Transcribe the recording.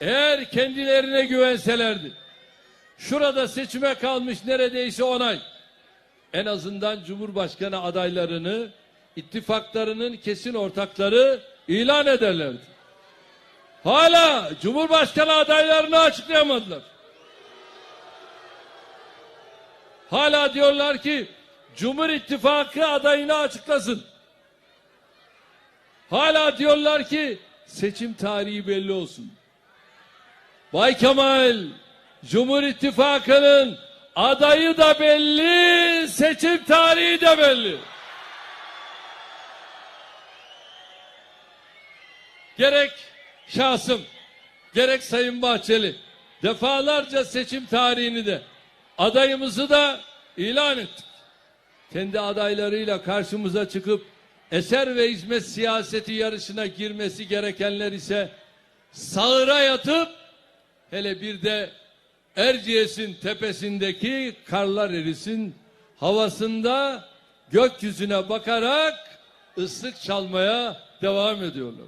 Eğer kendilerine güvenselerdi, şurada seçime kalmış neredeyse on ay, en azından Cumhurbaşkanı adaylarını, ittifaklarının kesin ortakları ilan ederlerdi. Hala Cumhurbaşkanı adaylarını açıklayamadılar. Hala diyorlar ki Cumhur İttifakı adayını açıklasın. Hala diyorlar ki seçim tarihi belli olsun. Bay Kemal, Cumhur İttifakı'nın adayı da belli, seçim tarihi de belli. Gerek şahsım, gerek Sayın Bahçeli defalarca seçim tarihini de adayımızı da ilan ettik. Kendi adaylarıyla karşımıza çıkıp eser ve hizmet siyaseti yarışına girmesi gerekenler ise sağıra yatıp hele bir de Erciyes'in tepesindeki karlar erisin havasında gökyüzüne bakarak ıslık çalmaya devam ediyorlar.